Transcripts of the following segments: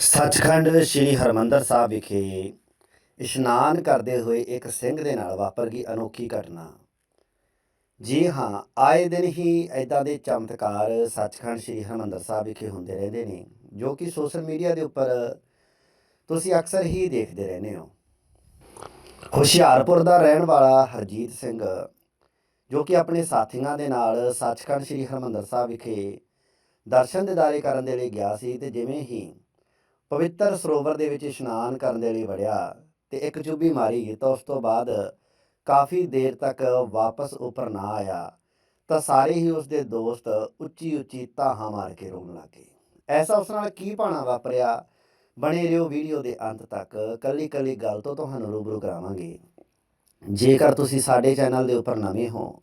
ਸੱਚਖੰਡ ਸ੍ਰੀ ਹਰਮੰਦਰ ਸਾਹਿਬ ਵਿਖੇ ਇਸ਼ਨਾਨ ਕਰਦੇ ਹੋਏ ਇੱਕ ਸਿੰਘ ਦੇ ਨਾਲ ਵਾਪਰ ਗਈ ਅਨੋਖੀ ਘਟਨਾ। ਜੀ ਹਾਂ, ਆਏ ਦਿਨ ਹੀ ਐਦਾਂ ਦੇ ਚਮਤਕਾਰ ਸੱਚਖੰਡ ਸ੍ਰੀ ਹਰਮੰਦਰ ਸਾਹਿਬ ਵਿਖੇ ਹੁੰਦੇ ਰਹਿੰਦੇ ਨੇ, ਜੋ ਕਿ ਸੋਸ਼ਲ ਮੀਡੀਆ ਦੇ ਉੱਪਰ ਤੁਸੀਂ ਅਕਸਰ ਹੀ ਦੇਖਦੇ ਰਹਿੰਦੇ ਹੋ। ਹੁਸ਼ਿਆਰਪੁਰ ਦਾ ਰਹਿਣ ਵਾਲਾ ਹਰਜੀਤ ਸਿੰਘ, ਜੋ ਕਿ ਆਪਣੇ ਸਾਥੀਆਂ ਦੇ ਨਾਲ ਸੱਚਖੰਡ ਸ੍ਰੀ ਹਰਮੰਦਰ ਸਾਹਿਬ ਵਿਖੇ ਦਰਸ਼ਨ ਦਿਦਾਰੇ ਕਰਨ ਦੇ ਲਈ ਗਿਆ ਸੀ, ਤੇ ਜਿਵੇਂ ਹੀ ਪਵਿੱਤਰ ਸਰੋਵਰ ਦੇ ਵਿੱਚ ਇਸ਼ਨਾਨ ਕਰਨ ਦੇ ਲਈ ਵੜਿਆ ਤੇ ਇੱਕ ਚੁੱਭੀ ਮਾਰੀ ਤਾਂ ਉਸ ਤੋਂ ਬਾਅਦ ਕਾਫੀ ਦੇਰ ਤੱਕ ਵਾਪਸ ਉੱਪਰ ਨਾ ਆਇਆ ਤਾਂ ਸਾਰੇ ਹੀ ਉਸ ਦੇ ਦੋਸਤ ਉੱਚੀ ਉੱਚੀ ਤਾਹਾਂ ਮਾਰ ਕੇ ਰੋਣ ਲੱਗੇ। ਐਸਾ ਉਸ ਨਾਲ ਕੀ ਭਾਣਾ ਵਾਪਰਿਆ? ਬਣੇ ਰਹੋ ਵੀਡੀਓ ਦੇ ਅੰਤ ਤੱਕ। ਕੱਲੀ ਕੱਲੀ ਗੱਲ ਤੋਂ ਤੁਹਾਨੂੰ ਰੂਬਰੂ ਕਰਾਵਾਂਗੇ। ਜੇਕਰ ਤੁਸੀਂ ਸਾਡੇ ਚੈਨਲ ਦੇ ਉੱਪਰ ਨਵੇਂ ਹੋ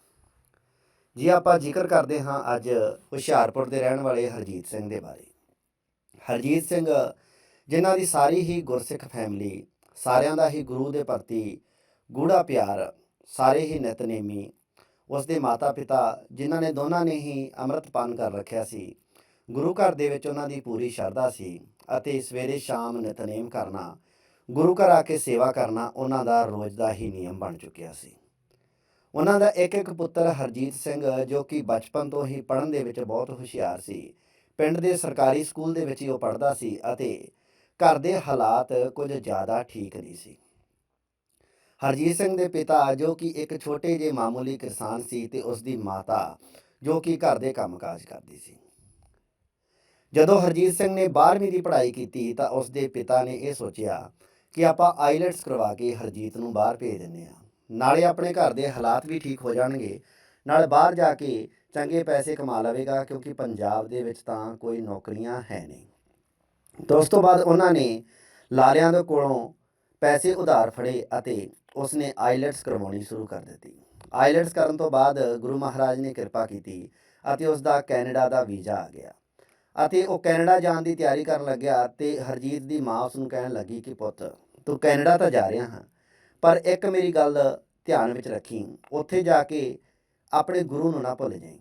ਜੀ ਆਪਾਂ ਜ਼ਿਕਰ ਕਰਦੇ ਹਾਂ ਅੱਜ ਹੁਸ਼ਿਆਰਪੁਰ ਦੇ ਰਹਿਣ ਵਾਲੇ ਹਰਜੀਤ ਸਿੰਘ ਦੇ ਬਾਰੇ। ਹਰਜੀਤ ਸਿੰਘ, ਜਿਨ੍ਹਾਂ ਦੀ ਸਾਰੀ ਹੀ ਗੁਰਸਿੱਖ ਫੈਮਿਲੀ ਸਾਰਿਆਂ ਦਾ ਹੀ ਗੁਰੂ ਦੇ ਪ੍ਰਤੀ ਗੂੜਾ ਪਿਆਰ, ਸਾਰੇ ਹੀ ਨਿਤਨੇਮੀ, ਉਸ ਦੇ ਮਾਤਾ ਪਿਤਾ ਜਿਨ੍ਹਾਂ ਨੇ ਦੋਨਾਂ ਨੇ ਹੀ ਅੰਮ੍ਰਿਤਪਾਨ ਕਰ ਰੱਖਿਆ ਸੀ, ਗੁਰੂ ਘਰ ਦੇ ਵਿੱਚ ਉਹਨਾਂ ਦੀ ਪੂਰੀ ਸ਼ਰਧਾ ਸੀ ਅਤੇ ਸਵੇਰੇ ਸ਼ਾਮ ਨਿਤਨੇਮ ਕਰਨਾ, ਗੁਰੂ ਘਰ ਆ ਕੇ ਸੇਵਾ ਕਰਨਾ, ਉਹਨਾਂ ਦਾ ਰੋਜ਼ ਦਾ ਹੀ ਨਿਯਮ ਬਣ ਚੁੱਕਿਆ ਸੀ। ਉਹਨਾਂ ਦਾ ਇੱਕ ਇੱਕ ਪੁੱਤਰ ਹਰਜੀਤ ਸਿੰਘ, ਜੋ ਕਿ ਬਚਪਨ ਤੋਂ ਹੀ ਪੜ੍ਹਨ ਦੇ ਵਿੱਚ ਬਹੁਤ ਹੁਸ਼ਿਆਰ ਸੀ। ਪਿੰਡ ਦੇ ਸਰਕਾਰੀ ਸਕੂਲ ਦੇ ਵਿੱਚ ਹੀ ਉਹ ਪੜ੍ਹਦਾ ਸੀ ਅਤੇ ਘਰ ਦੇ ਹਾਲਾਤ ਕੁਝ ਜ਼ਿਆਦਾ ਠੀਕ ਨਹੀਂ ਸੀ। ਹਰਜੀਤ ਸਿੰਘ ਦੇ ਪਿਤਾ, ਜੋ ਕਿ ਇੱਕ ਛੋਟੇ ਜਿਹੇ ਮਾਮੂਲੀ ਕਿਸਾਨ ਸੀ ਤੇ ਉਸ ਦੀ ਮਾਤਾ, ਜੋ ਕਿ ਘਰ ਦੇ ਕੰਮਕਾਜ ਕਰਦੀ ਸੀ। ਜਦੋਂ ਹਰਜੀਤ ਸਿੰਘ ਨੇ 12ਵੀਂ ਦੀ ਪੜ੍ਹਾਈ ਕੀਤੀ ਤਾਂ ਉਸ ਦੇ ਪਿਤਾ ਨੇ ਇਹ ਸੋਚਿਆ ਕਿ ਆਪਾਂ ਆਈਲੈਟਸ ਕਰਵਾ ਕੇ ਹਰਜੀਤ ਨੂੰ ਬਾਹਰ ਭੇਜ ਦਿੰਦੇ ਆ ਨਾਲੇ ਆਪਣੇ ਘਰ ਦੇ ਹਾਲਾਤ ਵੀ ਠੀਕ ਹੋ ਜਾਣਗੇ। ਨਾਲ ਬਾਹਰ ਜਾ ਕੇ ਚੰਗੇ ਪੈਸੇ ਕਮਾ ਲਵੇਗਾ, ਕਿਉਂਕਿ ਪੰਜਾਬ ਦੇ ਵਿੱਚ ਤਾਂ ਕੋਈ ਨੌਕਰੀਆਂ ਹੈ ਨਹੀਂ। ਤਾਂ ਉਸ ਤੋਂ ਬਾਅਦ ਉਹਨਾਂ ਨੇ ਲਾਰਿਆਂ ਦੇ ਕੋਲੋਂ ਪੈਸੇ ਉਧਾਰ ਫੜੇ ਅਤੇ ਉਸਨੇ ਆਈਲੈਟਸ ਕਰਵਾਉਣੀ ਸ਼ੁਰੂ ਕਰ ਦਿੱਤੀ। ਆਈਲੈਟਸ ਕਰਨ ਤੋਂ ਬਾਅਦ ਗੁਰੂ ਮਹਾਰਾਜ ਨੇ ਕਿਰਪਾ ਕੀਤੀ ਅਤੇ ਉਸ ਦਾ ਕੈਨੇਡਾ ਦਾ ਵੀਜ਼ਾ ਆ ਗਿਆ। ਅਤੇ ਉਹ ਕੈਨੇਡਾ ਜਾਣ ਦੀ ਤਿਆਰੀ ਕਰਨ ਲੱਗਿਆ ਤੇ ਹਰਜੀਤ ਦੀ ਮਾਂ ਉਸ ਨੂੰ ਕਹਿਣ ਲੱਗੀ ਕਿ ਪੁੱਤ, ਤੂੰ ਕੈਨੇਡਾ ਤਾਂ ਜਾ ਰਿਹਾ ਹਾਂ ਪਰ ਇੱਕ ਮੇਰੀ ਗੱਲ ਧਿਆਨ ਵਿੱਚ ਰੱਖੀ। ਉੱਥੇ ਜਾ ਕੇ ਆਪਣੇ ਗੁਰੂ ਨੂੰ ਨਾ ਭੁੱਲ ਜਾਈ।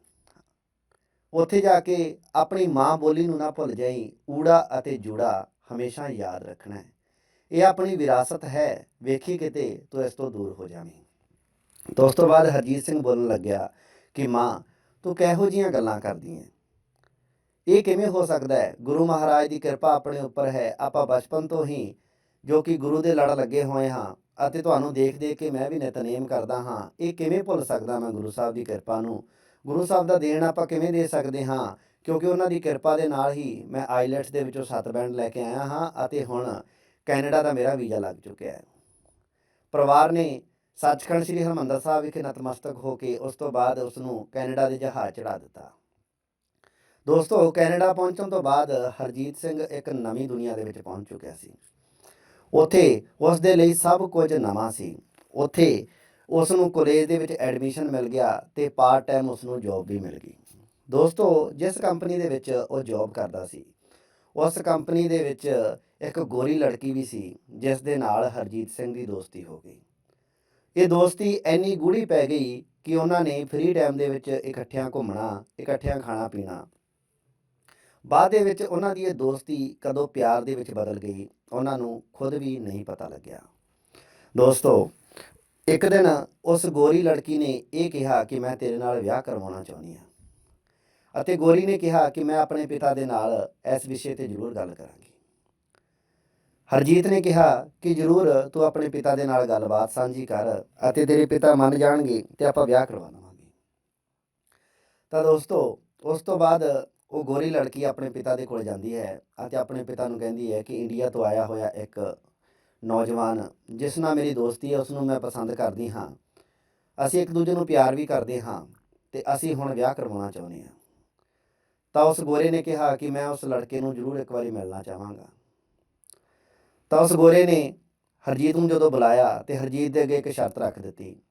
ਉੱਥੇ ਜਾ ਕੇ ਆਪਣੀ ਮਾਂ ਬੋਲੀ ਨੂੰ ਨਾ ਭੁੱਲ ਜਾਈ। ਊੜਾ ਅਤੇ ਜੂੜਾ ਹਮੇਸ਼ਾ ਯਾਦ ਰੱਖਣਾ ਹੈ। ਇਹ ਆਪਣੀ ਵਿਰਾਸਤ ਹੈ। ਵੇਖੀ ਕਿਤੇ ਤੂੰ ਇਸ ਤੋਂ ਦੂਰ ਹੋ ਜਾਵੇਂ। ਤੋਂ ਉਸ ਤੋਂ ਬਾਅਦ ਹਰਜੀਤ ਸਿੰਘ ਬੋਲਣ ਲੱਗਿਆ ਕਿ ਮਾਂ, ਤੂੰ ਕਿਹੋ ਜੀਆਂ ਗੱਲਾਂ ਕਰਦੀ ਹੈ ਇਹ ਕਿਵੇਂ ਹੋ ਸਕਦਾ ਹੈ? ਗੁਰੂ ਮਹਾਰਾਜ ਦੀ ਕਿਰਪਾ ਆਪਣੇ ਉੱਪਰ ਹੈ। ਆਪਾਂ ਬਚਪਨ ਤੋਂ ਹੀ ਜੋ ਕਿ ਗੁਰੂ ਦੇ ਲੜ ਲੱਗੇ ਹੋਏ ਹਾਂ ਅਤੇ ਤੁਹਾਨੂੰ ਦੇਖ ਦੇਖ ਕੇ ਮੈਂ ਵੀ ਨਿਤਨੇਮ ਕਰਦਾ ਹਾਂ। ਇਹ ਕਿਵੇਂ ਭੁੱਲ ਸਕਦਾ ਮੈਂ ਗੁਰੂ ਸਾਹਿਬ ਦੀ ਕਿਰਪਾ ਨੂੰ? ਗੁਰੂ ਸਾਹਿਬ ਦਾ ਦੇਣ ਆਪਾਂ ਕਿਵੇਂ ਦੇ ਸਕਦੇ ਹਾਂ? ਕਿਉਂਕਿ ਉਹਨਾਂ ਦੀ ਕਿਰਪਾ ਦੇ ਨਾਲ ਹੀ ਮੈਂ ਆਈਲੈਟਸ ਦੇ ਵਿੱਚੋਂ ਸੱਤ ਬੈਂਡ ਲੈ ਕੇ ਆਇਆ ਹਾਂ ਅਤੇ ਹੁਣ ਕੈਨੇਡਾ ਦਾ ਮੇਰਾ ਵੀਜ਼ਾ ਲੱਗ ਚੁੱਕਿਆ ਹੈ। ਪਰਿਵਾਰ ਨੇ ਸੱਚਖੰਡ ਸ੍ਰੀ ਹਰਮੰਦਰ ਸਾਹਿਬ ਵਿਖੇ ਨਤਮਸਤਕ ਹੋ ਕੇ ਉਸ ਤੋਂ ਬਾਅਦ ਉਸ ਨੂੰ ਕੈਨੇਡਾ ਦੇ ਜਹਾਜ਼ ਚੜਾ ਦਿੱਤਾ। ਦੋਸਤੋ, ਕੈਨੇਡਾ ਪਹੁੰਚਣ ਤੋਂ ਬਾਅਦ ਹਰਜੀਤ ਸਿੰਘ ਇੱਕ ਨਵੀਂ ਦੁਨੀਆ ਦੇ ਵਿੱਚ ਪਹੁੰਚ ਚੁੱਕਿਆ ਸੀ। ਉੱਥੇ ਉਸ ਦੇ ਲਈ ਸਭ ਕੁਝ ਨਵਾਂ ਸੀ। ਉੱਥੇ ਉਸ ਨੂੰ ਕਾਲਜ ਦੇ ਵਿੱਚ ਐਡਮਿਸ਼ਨ ਮਿਲ ਗਿਆ ਤੇ ਪਾਰਟ ਟਾਈਮ ਉਸ ਨੂੰ ਜੌਬ ਵੀ ਮਿਲ ਗਈ। ਦੋਸਤੋ, ਜਿਸ ਕੰਪਨੀ ਦੇ ਵਿੱਚ ਉਹ ਜੌਬ ਕਰਦਾ ਸੀ, ਉਸ ਕੰਪਨੀ ਦੇ ਵਿੱਚ ਇੱਕ ਗੋਰੀ ਲੜਕੀ ਵੀ ਸੀ, ਜਿਸ ਦੇ ਨਾਲ ਹਰਜੀਤ ਸਿੰਘ ਦੀ ਦੋਸਤੀ ਹੋ ਗਈ। ਇਹ ਦੋਸਤੀ ਇੰਨੀ ਗੂੜੀ ਪੈ ਗਈ ਕਿ ਉਹਨਾਂ ਨੇ ਫ੍ਰੀ ਟਾਈਮ ਦੇ ਵਿੱਚ ਇਕੱਠਿਆਂ ਘੁੰਮਣਾ, ਇਕੱਠਿਆਂ ਖਾਣਾ ਪੀਣਾ। ਬਾਅਦ ਦੇ ਵਿੱਚ ਉਹਨਾਂ ਦੀ ਇਹ ਦੋਸਤੀ ਕਦੋਂ ਪਿਆਰ ਦੇ ਵਿੱਚ ਬਦਲ ਗਈ ਉਹਨਾਂ ਨੂੰ ਖੁਦ ਵੀ ਨਹੀਂ ਪਤਾ ਲੱਗਿਆ। ਦੋਸਤੋ, ਇੱਕ ਦਿਨ ਉਸ ਗੋਰੀ ਲੜਕੀ ਨੇ ਇਹ ਕਿਹਾ ਕਿ ਮੈਂ ਤੇਰੇ ਨਾਲ ਵਿਆਹ ਕਰਵਾਉਣਾ ਚਾਹੁੰਦੀ ਹਾਂ ਅਤੇ ਗੋਰੀ ਨੇ ਕਿਹਾ ਕਿ ਮੈਂ ਆਪਣੇ ਪਿਤਾ ਦੇ ਨਾਲ ਇਸ ਵਿਸ਼ੇ ਤੇ ਜ਼ਰੂਰ ਗੱਲ ਕਰਾਂਗੀ। ਹਰਜੀਤ ਨੇ ਕਿਹਾ ਕਿ ਜ਼ਰੂਰ ਤੂੰ ਆਪਣੇ ਪਿਤਾ ਦੇ ਨਾਲ ਗੱਲਬਾਤ ਸਾਂਝੀ ਕਰ ਅਤੇ ਤੇਰੇ ਪਿਤਾ ਮੰਨ ਜਾਣਗੇ ਤੇ ਆਪਾਂ ਵਿਆਹ ਕਰਵਾ ਲਵਾਂਗੇ ਤਾਂ ਦੋਸਤੋ, ਉਸ ਤੋਂ ਬਾਅਦ ਉਹ ਗੋਰੀ ਲੜਕੀ ਆਪਣੇ ਪਿਤਾ ਦੇ ਕੋਲ ਜਾਂਦੀ ਹੈ ਅਤੇ ਆਪਣੇ ਪਿਤਾ ਨੂੰ ਕਹਿੰਦੀ ਹੈ ਕਿ ਇੰਡੀਆ ਤੋਂ ਆਇਆ ਹੋਇਆ ਇੱਕ ਨੌਜਵਾਨ, ਜਿਸ ਨਾਲ ਮੇਰੀ ਦੋਸਤੀ ਹੈ ਉਸ ਨੂੰ ਮੈਂ ਪਸੰਦ ਕਰਦੀ ਹਾਂ। ਅਸੀਂ ਇੱਕ ਦੂਜੇ ਨੂੰ ਪਿਆਰ ਵੀ ਕਰਦੇ ਹਾਂ ਤੇ ਅਸੀਂ ਹੁਣ ਵਿਆਹ ਕਰਵਾਉਣਾ ਚਾਹੁੰਦੇ ਹਾਂ। ਤਾਂ ਉਸ ਗੋਰੇ ਨੇ ਕਿਹਾ ਕਿ ਮੈਂ ਉਸ ਲੜਕੇ ਨੂੰ ਜ਼ਰੂਰ ਇੱਕ ਵਾਰੀ ਮਿਲਣਾ ਚਾਹਾਂਗਾ। ਤਾਂ ਉਸ ਗੋਰੇ ਨੇ ਹਰਜੀਤ ਨੂੰ ਜਦੋਂ ਬੁਲਾਇਆ ਤੇ ਹਰਜੀਤ ਦੇ ਅੱਗੇ ਇੱਕ ਸ਼ਰਤ ਰੱਖ ਦਿੱਤੀ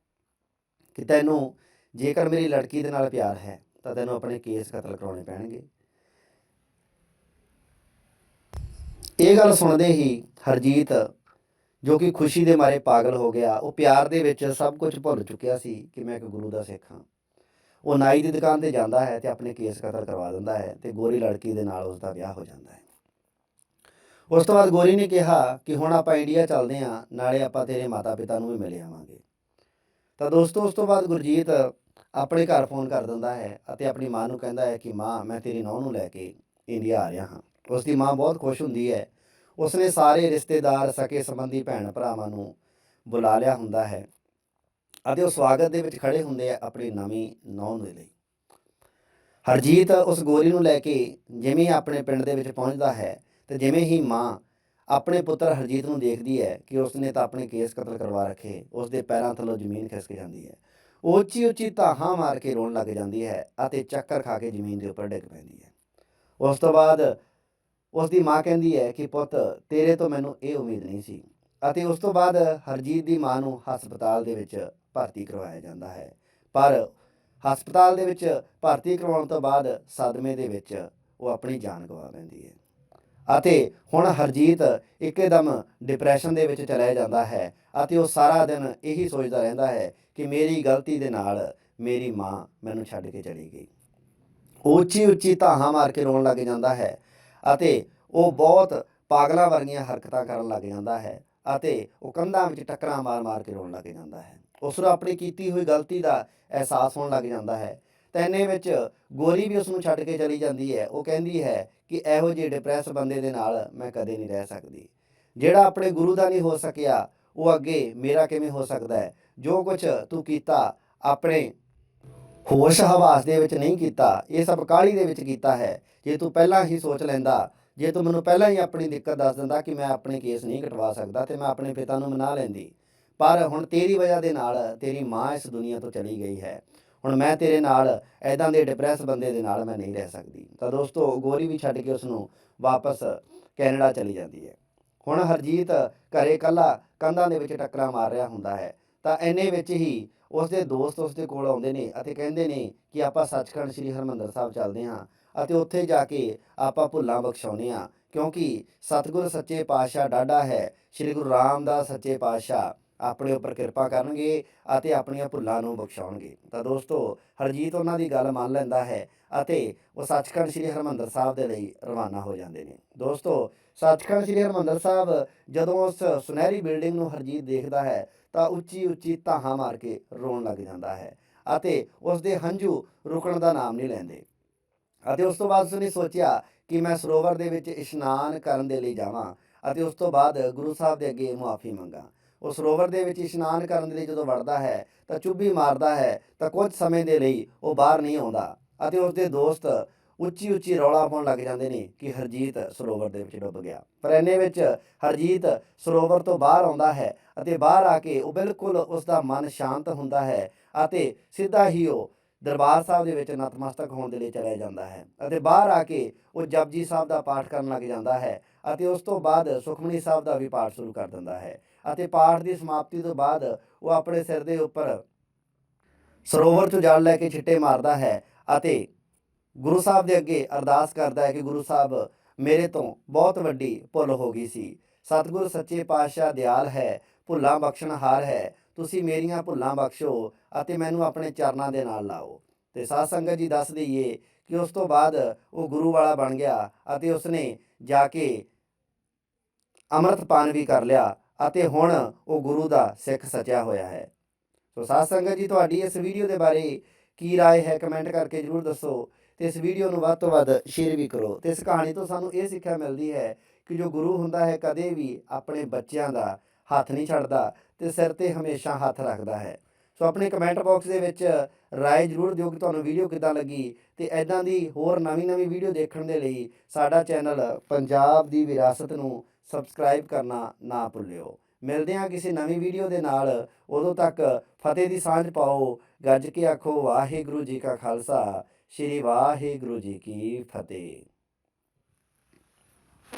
ਕਿ ਤੈਨੂੰ ਜੇਕਰ ਮੇਰੀ ਲੜਕੀ ਦੇ ਨਾਲ ਪਿਆਰ ਹੈ ਤਾਂ ਤੈਨੂੰ ਆਪਣੇ ਕੇਸ ਕਤਲ ਕਰਾਉਣੇ ਪੈਣਗੇ। ਇਹ ਗੱਲ ਸੁਣਦੇ ਹੀ ਹਰਜੀਤ, ਜੋ ਕਿ ਖੁਸ਼ੀ ਦੇ ਮਾਰੇ ਪਾਗਲ ਹੋ ਗਿਆ, ਉਹ ਪਿਆਰ ਦੇ ਵਿੱਚ ਸਭ ਕੁਝ ਭੁੱਲ ਚੁੱਕਿਆ ਸੀ ਕਿ ਮੈਂ ਇੱਕ ਗੁਰੂ ਦਾ ਸਿੱਖ ਹਾਂ। ਉਹ ਨਾਈ ਦੀ ਦੁਕਾਨ ਤੇ ਜਾਂਦਾ ਹੈ ਤੇ ਆਪਣੇ ਕੇਸ ਕਤਲ ਕਰਵਾ ਦਿੰਦਾ ਹੈ ਤੇ ਗੋਰੀ ਲੜਕੀ ਦੇ ਨਾਲ ਉਸ ਦਾ ਵਿਆਹ ਹੋ ਜਾਂਦਾ ਹੈ। ਉਸ ਤੋਂ ਬਾਅਦ ਗੋਰੀ ਨੇ ਕਿਹਾ ਕਿ ਹੁਣ ਆਪਾਂ ਇੰਡੀਆ ਚੱਲਦੇ ਹਾਂ, ਨਾਲੇ ਆਪਾਂ ਤੇਰੇ ਮਾਤਾ ਪਿਤਾ ਨੂੰ ਵੀ ਮਿਲ ਆਵਾਂਗੇ। ਤਾਂ ਦੋਸਤੋ, ਉਸ ਤੋਂ ਬਾਅਦ ਗੁਰਜੀਤ ਆਪਣੇ ਘਰ ਫੋਨ ਕਰ ਦਿੰਦਾ ਹੈ ਅਤੇ ਆਪਣੀ ਮਾਂ ਨੂੰ ਕਹਿੰਦਾ ਹੈ ਕਿ ਮਾਂ, ਮੈਂ ਤੇਰੀ ਨੌਂ ਨੂੰ ਲੈ ਕੇ ਇੰਡੀਆ ਆ ਰਿਹਾ ਹਾਂ। ਉਸ ਦੀ ਮਾਂ ਬਹੁਤ ਖੁਸ਼ ਹੁੰਦੀ ਹੈ। ਉਸਨੇ ਸਾਰੇ ਰਿਸ਼ਤੇਦਾਰ, ਸਕੇ ਸੰਬੰਧੀ ਭੈਣ ਭਰਾਵਾਂ ਨੂੰ ਬੁਲਾ ਲਿਆ ਹੁੰਦਾ ਹੈ ਅਤੇ ਉਹ ਸਵਾਗਤ ਦੇ ਵਿੱਚ ਖੜੇ ਹੁੰਦੇ ਆ ਆਪਣੀ ਨਵੀਂ ਨੌਂ ਦੇ ਲਈ। ਹਰਜੀਤ ਉਸ ਗੋਰੀ ਨੂੰ ਲੈ ਕੇ ਜਿਵੇਂ ਆਪਣੇ ਪਿੰਡ ਦੇ ਵਿੱਚ ਪਹੁੰਚਦਾ ਹੈ ਤੇ ਜਿਵੇਂ ਹੀ ਮਾਂ ਆਪਣੇ ਪੁੱਤਰ ਹਰਜੀਤ ਨੂੰ ਦੇਖਦੀ ਹੈ ਕਿ ਉਸਨੇ ਤਾਂ ਆਪਣੇ ਕੇਸ ਕਤਲ ਕਰਵਾ ਰੱਖੇ ਉਸ ਦੇ ਪੈਰਾਂ ਥੱਲੋਂ ਜ਼ਮੀਨ ਖਿਸਕ ਜਾਂਦੀ ਹੈ। ਉੱਚੀ ਉੱਚੀ ਧਾਹਾਂ ਮਾਰ ਕੇ ਰੋਣ ਲੱਗ ਜਾਂਦੀ ਹੈ ਅਤੇ ਚੱਕਰ ਖਾ ਕੇ ਜ਼ਮੀਨ ਦੇ ਉੱਪਰ ਡਿੱਗ ਪੈਂਦੀ ਹੈ। ਉਸ ਤੋਂ ਬਾਅਦ ਉਸ ਦੀ ਮਾਂ ਕਹਿੰਦੀ ਹੈ ਕਿ, ਪੁੱਤ, ਤੇਰੇ ਤੋਂ ਮੈਨੂੰ ਇਹ ਉਮੀਦ ਨਹੀਂ ਸੀ। ਅਤੇ ਉਸ ਤੋਂ ਬਾਅਦ ਹਰਜੀਤ ਦੀ ਮਾਂ ਨੂੰ ਹਸਪਤਾਲ ਦੇ ਵਿੱਚ ਭਰਤੀ ਕਰਵਾਇਆ ਜਾਂਦਾ ਹੈ। ਪਰ ਹਸਪਤਾਲ ਦੇ ਵਿੱਚ ਭਰਤੀ ਕਰਵਾਉਣ ਤੋਂ ਬਾਅਦ ਸਦਮੇ ਦੇ ਵਿੱਚ ਉਹ ਆਪਣੀ ਜਾਨ ਗਵਾ ਲੈਂਦੀ ਹੈ। ਅਤੇ ਹੁਣ ਹਰਜੀਤ ਇੱਕਦਮ ਡਿਪਰੈਸ਼ਨ ਦੇ ਵਿੱਚ ਚਲਾ ਜਾਂਦਾ ਹੈ ਅਤੇ ਉਹ ਸਾਰਾ ਦਿਨ ਇਹੀ ਸੋਚਦਾ ਰਹਿੰਦਾ ਹੈ ਕਿ ਮੇਰੀ ਗਲਤੀ ਦੇ ਨਾਲ ਮੇਰੀ ਮਾਂ ਮੈਨੂੰ ਛੱਡ ਕੇ ਚਲੀ ਗਈ। ਉਹ ਉੱਚੀ ਉੱਚੀ ਧਾਹਾਂ ਮਾਰ ਕੇ ਰੋਣ ਲੱਗ ਜਾਂਦਾ ਹੈ ਅਤੇ ਉਹ ਬਹੁਤ ਪਾਗਲਾਂ ਵਰਗੀਆਂ ਹਰਕਤਾਂ ਕਰਨ ਲੱਗ ਜਾਂਦਾ ਹੈ ਅਤੇ ਉਹ ਕੰਧਾਂ ਵਿੱਚ ਟੱਕਰਾਂ ਮਾਰ-ਮਾਰ ਕੇ ਰੋਣ ਲੱਗ ਜਾਂਦਾ ਹੈ। ਉਸ ਨੂੰ ਆਪਣੀ ਕੀਤੀ ਹੋਈ ਗਲਤੀ ਦਾ ਅਹਿਸਾਸ ਹੋਣ ਲੱਗ ਜਾਂਦਾ ਹੈ ਤਾਂ ਇੰਨੇ ਵਿੱਚ ਗੋਰੀ ਵੀ ਉਸ ਨੂੰ ਛੱਡ ਕੇ ਚਲੀ ਜਾਂਦੀ ਹੈ। ਉਹ ਕਹਿੰਦੀ ਹੈ ਕਿ ਇਹੋ ਜਿਹੇ ਡਿਪਰੈਸ ਬੰਦੇ ਦੇ ਨਾਲ ਮੈਂ ਕਦੇ ਨਹੀਂ ਰਹਿ ਸਕਦੀ। ਜਿਹੜਾ ਆਪਣੇ ਗੁਰੂ ਦਾ ਨਹੀਂ ਹੋ ਸਕਿਆ, ਉਹ ਅੱਗੇ ਮੇਰਾ ਕਿਵੇਂ ਹੋ ਸਕਦਾ ਹੈ? ਜੋ ਕੁਝ ਤੂੰ ਕੀਤਾ, ਆਪਣੇ ਹੋਸ਼ ਹਵਾਸ ਦੇ ਵਿੱਚ ਨਹੀਂ ਕੀਤਾ, ਇਹ ਸਭ ਕਾਹਲੀ ਦੇ ਵਿੱਚ ਕੀਤਾ ਹੈ। ਜੇ ਤੂੰ ਪਹਿਲਾਂ ਹੀ ਸੋਚ ਲੈਂਦਾ, ਜੇ ਤੂੰ ਮੈਨੂੰ ਪਹਿਲਾਂ ਹੀ ਆਪਣੀ ਦਿੱਕਤ ਦੱਸ ਦਿੰਦਾ ਕਿ ਮੈਂ ਆਪਣੇ ਕੇਸ ਨਹੀਂ ਕਟਵਾ ਸਕਦਾ ਤੇ ਮੈਂ ਆਪਣੇ ਪਿਤਾ ਨੂੰ ਮਨਾ ਲੈਂਦੀ। ਪਰ ਹੁਣ ਤੇਰੀ ਵਜ੍ਹਾ ਦੇ ਨਾਲ ਤੇਰੀ ਮਾਂ ਇਸ ਦੁਨੀਆ ਤੋਂ ਚਲੀ ਗਈ ਹੈ। ਹੁਣ ਮੈਂ ਤੇਰੇ ਨਾਲ ਐਦਾਂ ਦੇ ਡਿਪਰੈਸ ਬੰਦੇ ਦੇ ਨਾਲ ਮੈਂ ਨਹੀਂ ਰਹਿ ਸਕਦੀ। ਤਾਂ ਦੋਸਤੋ ਗੋਰੀ ਵੀ ਛੱਡ ਕੇ ਉਸ ਨੂੰ ਵਾਪਸ ਕੈਨੇਡਾ ਚਲੀ ਜਾਂਦੀ ਹੈ। ਹੁਣ ਹਰਜੀਤ ਘਰੇ ਕੱਲਾ ਕੰਧਾਂ ਦੇ ਵਿੱਚ ਟੱਕਰਾਂ ਮਾਰ ਰਿਹਾ ਹੁੰਦਾ ਹੈ। ਤਾਂ ਐਨੇ ਵਿੱਚ ਹੀ ਉਸਦੇ ਦੋਸਤ ਉਸਦੇ ਕੋਲ ਆਉਂਦੇ ਨੇ ਅਤੇ ਕਹਿੰਦੇ ਨੇ ਕਿ ਆਪਾਂ ਸੱਚਖੰਡ ਸ੍ਰੀ ਹਰਮੰਦਰ ਸਾਹਿਬ ਚੱਲਦੇ ਹਾਂ ਅਤੇ ਉੱਥੇ ਜਾ ਕੇ ਆਪਾਂ ਭੁੱਲਾਂ ਬਖਸ਼ਾਉਨੇ ਆ ਕਿਉਂਕਿ ਸਤਿਗੁਰ ਸੱਚੇ ਪਾਤਸ਼ਾਹ ਡਾਢਾ ਹੈ, ਸ੍ਰੀ ਗੁਰੂ ਰਾਮਦਾਸ ਸੱਚੇ ਪਾਤਸ਼ਾਹ। ਆਪਣੇ ਉੱਪਰ ਕਿਰਪਾ ਕਰਨਗੇ ਅਤੇ ਆਪਣੀਆਂ ਭੁੱਲਾਂ ਨੂੰ ਬਖਸ਼ਾਉਣਗੇ। ਤਾਂ ਦੋਸਤੋ, ਹਰਜੀਤ ਉਹਨਾਂ ਦੀ ਗੱਲ ਮੰਨ ਲੈਂਦਾ ਹੈ ਅਤੇ ਉਹ ਸੱਚਖੰਡ ਸ੍ਰੀ ਹਰਮੰਦਰ ਸਾਹਿਬ ਦੇ ਲਈ ਰਵਾਨਾ ਹੋ ਜਾਂਦੇ ਨੇ। ਦੋਸਤੋ, ਸੱਚਖੰਡ ਸ੍ਰੀ ਹਰਮੰਦਰ ਸਾਹਿਬ ਜਦੋਂ ਉਸ ਸੁਨਹਿਰੀ ਬਿਲਡਿੰਗ ਨੂੰ ਹਰਜੀਤ ਦੇਖਦਾ ਹੈ, ਤਾਂ ਉੱਚੀ ਉੱਚੀ ਧਾਹਾਂ ਮਾਰ ਕੇ ਰੋਣ ਲੱਗ ਜਾਂਦਾ ਹੈ ਅਤੇ ਉਸ ਦੇ ਹੰਝੂ ਰੁਕਣ ਦਾ ਨਾਮ ਨਹੀਂ ਲੈਂਦੇ। ਅਤੇ ਉਸ ਤੋਂ ਬਾਅਦ ਉਸਨੇ ਸੋਚਿਆ ਕਿ ਮੈਂ ਸਰੋਵਰ ਦੇ ਵਿੱਚ ਇਸ਼ਨਾਨ ਕਰਨ ਦੇ ਲਈ ਜਾਵਾਂ ਅਤੇ ਉਸ ਤੋਂ ਬਾਅਦ ਗੁਰੂ ਸਾਹਿਬ ਦੇ ਅੱਗੇ ਮੁਆਫੀ ਮੰਗਾ। ਉਹ ਸਰੋਵਰ ਦੇ ਵਿੱਚ ਇਸ਼ਨਾਨ ਕਰਨ ਦੇ ਲਈ ਜਦੋਂ ਵੜਦਾ ਹੈ, ਤਾਂ ਚੁੱਭੀ ਮਾਰਦਾ ਹੈ, ਤਾਂ ਕੁਝ ਸਮੇਂ ਦੇ ਲਈ ਉਹ ਬਾਹਰ ਨਹੀਂ ਆਉਂਦਾ ਅਤੇ ਉਸ ਦੇ ਦੋਸਤ ਉੱਚੀ ਉੱਚੀ ਰੌਲਾ ਪਾਉਣ ਲੱਗ ਜਾਂਦੇ ਨੇ ਕਿ ਹਰਜੀਤ ਸਰੋਵਰ ਦੇ ਵਿੱਚ ਡੁੱਬ ਗਿਆ। ਪਰ ਐਨੇ ਵਿੱਚ ਹਰਜੀਤ ਸਰੋਵਰ ਤੋਂ ਬਾਹਰ ਆਉਂਦਾ ਹੈ ਅਤੇ ਬਾਹਰ ਆ ਕੇ ਉਹ ਬਿਲਕੁਲ ਉਸ ਦਾ ਮਨ ਸ਼ਾਂਤ ਹੁੰਦਾ ਹੈ ਅਤੇ ਸਿੱਧਾ ਹੀ ਉਹ ਦਰਬਾਰ ਸਾਹਿਬ ਦੇ ਵਿੱਚ ਨਤਮਸਤਕ ਹੋਣ ਦੇ ਲਈ ਚਲਿਆ ਜਾਂਦਾ ਹੈ ਅਤੇ ਬਾਹਰ ਆ ਕੇ ਉਹ ਜਪਜੀ ਸਾਹਿਬ ਦਾ ਪਾਠ ਕਰਨ ਲੱਗ ਜਾਂਦਾ ਹੈ ਅਤੇ ਉਸ ਤੋਂ ਬਾਅਦ ਸੁਖਮਨੀ ਸਾਹਿਬ ਦਾ ਵੀ ਪਾਠ ਸ਼ੁਰੂ ਕਰ ਦਿੰਦਾ ਹੈ ਅਤੇ ਪਾਠ ਦੀ ਸਮਾਪਤੀ ਤੋਂ ਬਾਅਦ ਉਹ ਆਪਣੇ ਸਿਰ ਦੇ ਉੱਪਰ ਸਰੋਵਰ ਤੋਂ ਜਲ ਲੈ ਕੇ ਛਿੱਟੇ ਮਾਰਦਾ ਹੈ ਅਤੇ ਗੁਰੂ ਸਾਹਿਬ ਦੇ ਅੱਗੇ ਅਰਦਾਸ ਕਰਦਾ ਹੈ ਕਿ ਗੁਰੂ ਸਾਹਿਬ, ਮੇਰੇ ਤੋਂ ਬਹੁਤ ਵੱਡੀ ਭੁੱਲ ਹੋ ਗਈ ਸੀ। ਸਤਿਗੁਰ ਸੱਚੇ ਪਾਤਸ਼ਾਹ ਦਿਆਲ ਹੈ, ਭੁੱਲਾਂ ਬਖਸ਼ਣਹਾਰ ਹੈ। ਤੁਸੀਂ ਮੇਰੀਆਂ ਭੁੱਲਾਂ ਬਖਸ਼ੋ ਅਤੇ ਮੈਨੂੰ ਆਪਣੇ ਚਰਨਾਂ ਦੇ ਨਾਲ ਲਾਓ ਤੇ ਸਾਧ ਸੰਗਤ ਜੀ ਦੱਸ ਦਈਏ ਕਿ ਉਸ ਤੋਂ ਬਾਅਦ ਉਹ ਗੁਰੂ ਵਾਲਾ ਬਣ ਗਿਆ ਅਤੇ ਉਸਨੇ ਜਾ ਕੇ ਅੰਮ੍ਰਿਤ ਪਾਨ ਵੀ ਕਰ ਲਿਆ ਅਤੇ ਹੁਣ ਉਹ ਗੁਰੂ ਦਾ ਸਿੱਖ ਸਚਿਆ ਹੋਇਆ ਹੈ ਸੋ ਸਾਧ ਸੰਗਤ ਜੀ ਤੁਹਾਡੀ ਇਸ ਵੀਡੀਓ ਦੇ ਬਾਰੇ ਕੀ رائے ਹੈ ਕਮੈਂਟ ਕਰਕੇ ਜਰੂਰ ਦੱਸੋ ਤੇ ਇਸ ਵੀਡੀਓ ਨੂੰ ਵੱਧ ਤੋਂ ਵੱਧ ਸ਼ੇਅਰ ਵੀ ਕਰੋ ਤੇ ਇਸ ਕਹਾਣੀ ਤੋਂ ਸਾਨੂੰ ਇਹ ਸਿੱਖਿਆ ਮਿਲਦੀ ਹੈ ਕਿ ਜੋ ਗੁਰੂ ਹੁੰਦਾ ਹੈ ਕਦੇ ਵੀ ਆਪਣੇ ਬੱਚਿਆਂ ਦਾ ਹੱਥ ਨਹੀਂ ਛੱਡਦਾ ਤੇ ਸਿਰ ਤੇ ਹਮੇਸ਼ਾ ਹੱਥ ਰੱਖਦਾ ਹੈ। ਸੋ ਆਪਣੇ ਕਮੈਂਟ ਬਾਕਸ ਦੇ ਵਿੱਚ ਰਾਏ ਜਰੂਰ ਦਿਓ ਕਿ ਤੁਹਾਨੂੰ ਵੀਡੀਓ ਕਿੱਦਾਂ ਲੱਗੀ ਤੇ ਐਦਾਂ ਦੀ ਹੋਰ ਨਵੀਂ-ਨਵੀਂ ਵੀਡੀਓ ਦੇਖਣ ਦੇ ਲਈ ਸਾਡਾ ਚੈਨਲ ਪੰਜਾਬ ਦੀ ਵਿਰਾਸਤ ਨੂੰ ਸਬਸਕ੍ਰਾਈਬ ਕਰਨਾ ਨਾ ਭੁੱਲਿਓ। ਮਿਲਦੇ ਹਾਂ ਕਿਸੇ ਨਵੀਂ ਵੀਡੀਓ ਦੇ ਨਾਲ। ਉਦੋਂ ਤੱਕ ਫਤਿਹ ਦੀ ਸਾਂਝ ਪਾਓ। ਗੱਜ ਕੇ ਆਖੋ ਵਾਹਿਗੁਰੂ ਜੀ ਕਾ ਖਾਲਸਾ। ਸ੍ਰੀ ਵਾਹਿਗੁਰੂ ਜੀ ਕੀ ਫਤਿਹ।